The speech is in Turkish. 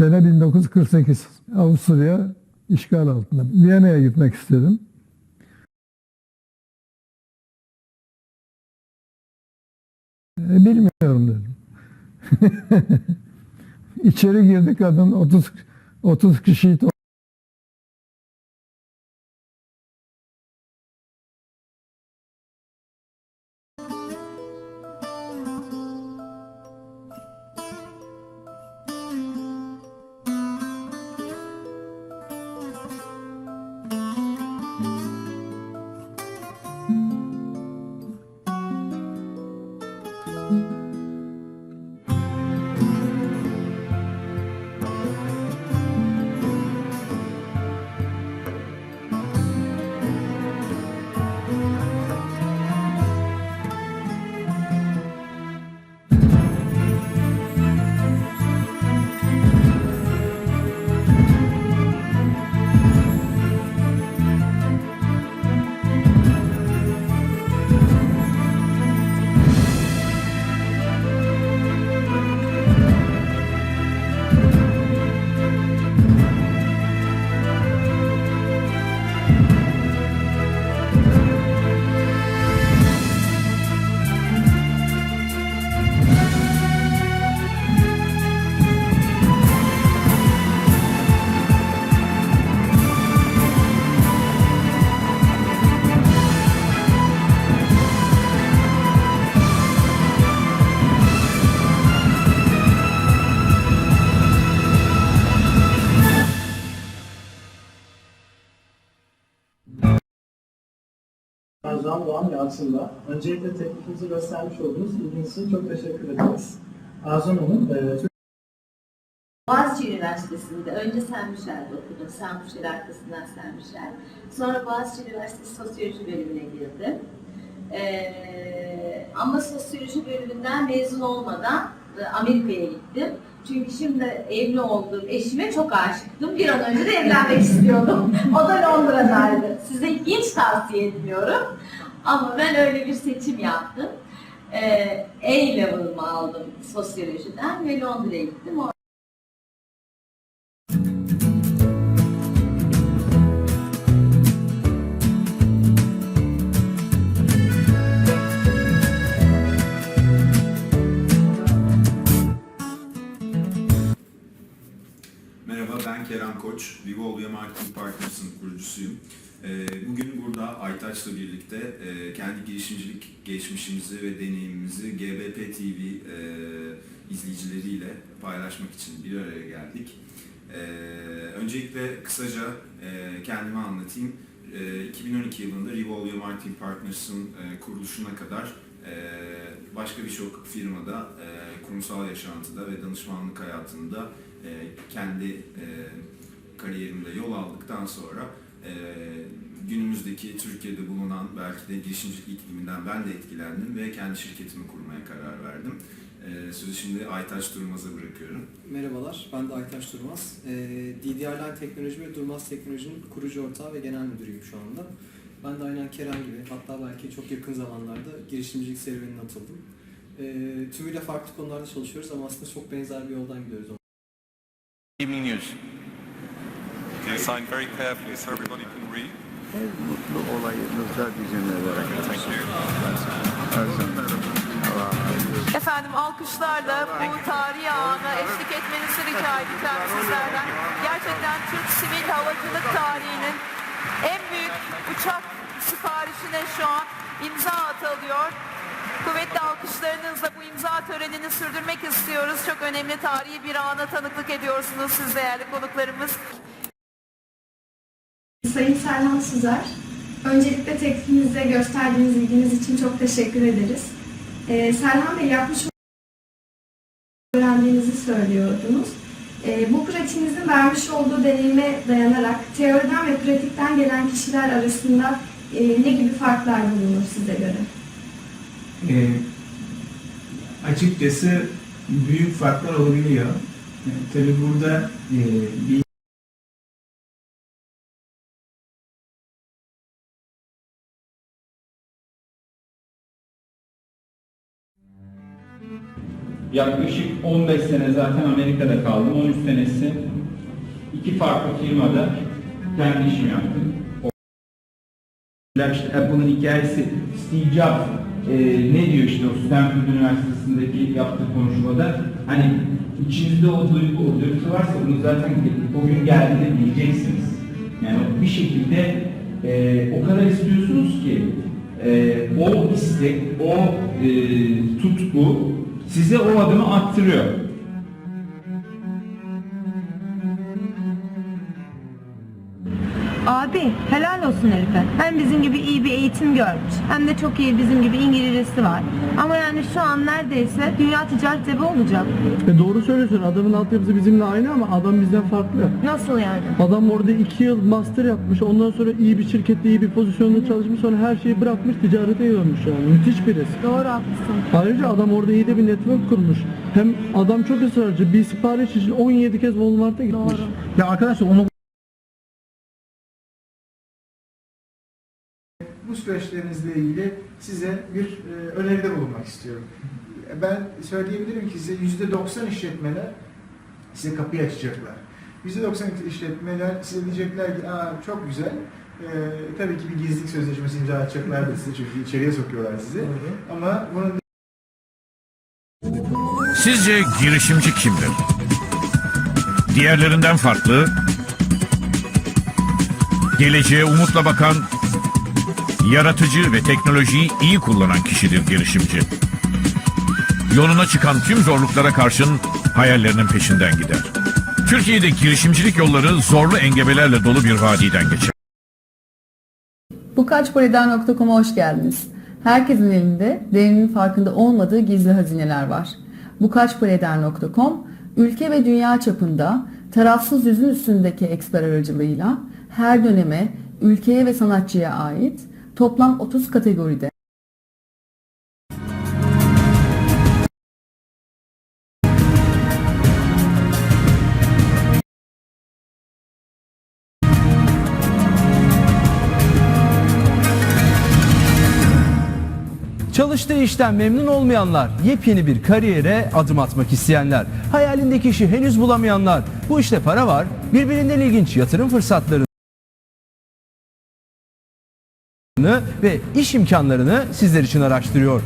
Sene 1948. Avusturya işgal altında. Viyana'ya gitmek istedim. E, bilmiyorum dedim. İçeri girdik kadın 30 30 kişiyi Ercan Doğan Yalçın'da. Öncelikle teklifimizi göstermiş olduğunuz ilginiz için çok teşekkür ederiz. Ercan Hanım, e, Boğaziçi Üniversitesi'nde önce Michel'de okudum. Michel arkasından Michel. Sonra Boğaziçi Üniversitesi Sosyoloji bölümüne girdim. Ee, ama sosyoloji bölümünden mezun olmadan e, Amerika'ya gittim. Çünkü şimdi evli olduğum eşime çok aşıktım. Bir an önce de evlenmek istiyordum. O da Londra'daydı. Size hiç tavsiye etmiyorum. Ama ben öyle bir seçim yaptım. Ee, A-level'ımı aldım sosyolojiden ve Londra'ya gittim. Koç, Vivolvia Marketing Partners'ın kurucusuyum. Ee, Bugün burada Aytaç'la birlikte e, kendi girişimcilik geçmişimizi ve deneyimimizi GBP TV e, izleyicileriyle paylaşmak için bir araya geldik. Ee, Öncelikle kısaca e, kendimi anlatayım. E, 2012 yılında Revolvia Marketing Partners'ın kuruluşuna kadar başka birçok firmada kurumsal yaşantıda ve danışmanlık hayatında kendi kariyerimde yol aldıktan sonra e, günümüzdeki Türkiye'de bulunan belki de girişimcilik ikliminden ben de etkilendim ve kendi şirketimi kurmaya karar verdim. E, sözü şimdi Aytaç Durmaz'a bırakıyorum. Merhabalar, ben de Aytaş Durmaz. Ee, DDR Line Teknoloji ve Durmaz Teknoloji'nin kurucu ortağı ve genel müdürüyüm şu anda. Ben de aynen Kerem gibi, hatta belki çok yakın zamanlarda girişimcilik serüvenine atıldım. Ee, tümüyle farklı konularda çalışıyoruz ama aslında çok benzer bir yoldan gidiyoruz. Evening news. Sign very carefully so everybody can read. Mutlu olayınıza bizimle beraber. Ersan Efendim alkışlarla bu tarihi ana eşlik etmenizi rica edeceğim sizlerden. Gerçekten Türk sivil havacılık tarihinin en büyük uçak siparişine şu an imza atılıyor. Kuvvetli alkışlarınızla bu imza törenini sürdürmek istiyoruz. Çok önemli tarihi bir ana tanıklık ediyorsunuz siz değerli konuklarımız. Sayın Serhan Süzer, öncelikle teklifimize gösterdiğiniz ilginiz için çok teşekkür ederiz. Ee, Serhan Bey yapmış öğrendiğinizi söylüyordunuz. Ee, bu pratiğinizin vermiş olduğu deneyime dayanarak teoriden ve pratikten gelen kişiler arasında e, ne gibi farklar bulunur size göre? Ee, açıkçası büyük farklar olabiliyor. Ee, tabii burada e, bir Yaklaşık 15 sene zaten Amerika'da kaldım. 13 senesi iki farklı firmada kendi işimi yaptım. İşte Apple'ın hikayesi Steve Jobs e, ne diyor işte o Stanford Üniversitesi'ndeki yaptığı konuşmada hani içinizde o duygu, o duygusu varsa bunu zaten o gün geldiğinde bileceksiniz. Yani bir şekilde e, o kadar istiyorsunuz ki e, o istek, o e, tutku size o adımı attırıyor. Abi helal olsun Elif'e. Hem bizim gibi iyi bir eğitim görmüş. Hem de çok iyi bizim gibi İngilizcesi var. Ama yani şu an neredeyse dünya ticaret devi olacak. E doğru söylüyorsun. Adamın altyapısı bizimle aynı ama adam bizden farklı. Nasıl yani? Adam orada iki yıl master yapmış. Ondan sonra iyi bir şirkette iyi bir pozisyonda çalışmış. Sonra her şeyi bırakmış ticarete yönelmiş yani. Müthiş birisi. Doğru haklısın. Ayrıca adam orada iyi de bir network kurmuş. Hem adam çok ısrarcı. Bir sipariş için 17 kez Walmart'a gitmiş. Doğru. Ya arkadaşlar onu süreçlerinizle ilgili size bir e, öneride bulunmak istiyorum. Ben söyleyebilirim ki size %90 işletmeler size kapıyı açacaklar. %90 işletmeler size diyecekler ki Aa, çok güzel. E, tabii ki bir gizlilik sözleşmesi imza atacaklar da size çünkü içeriye sokuyorlar sizi. Ama bunun Sizce girişimci kimdir? Diğerlerinden farklı, geleceğe umutla bakan, yaratıcı ve teknolojiyi iyi kullanan kişidir girişimci. Yoluna çıkan tüm zorluklara karşın hayallerinin peşinden gider. Türkiye'de girişimcilik yolları zorlu engebelerle dolu bir vadiden geçer. Bukaçpareden.com'a hoş geldiniz. Herkesin elinde değerinin farkında olmadığı gizli hazineler var. Bukaçpareden.com ülke ve dünya çapında tarafsız yüzün üstündeki eksper aracılığıyla her döneme, ülkeye ve sanatçıya ait toplam 30 kategoride. Çalıştığı işten memnun olmayanlar, yepyeni bir kariyere adım atmak isteyenler, hayalindeki işi henüz bulamayanlar, bu işte para var, birbirinden ilginç yatırım fırsatlarını ve iş imkanlarını sizler için araştırıyor.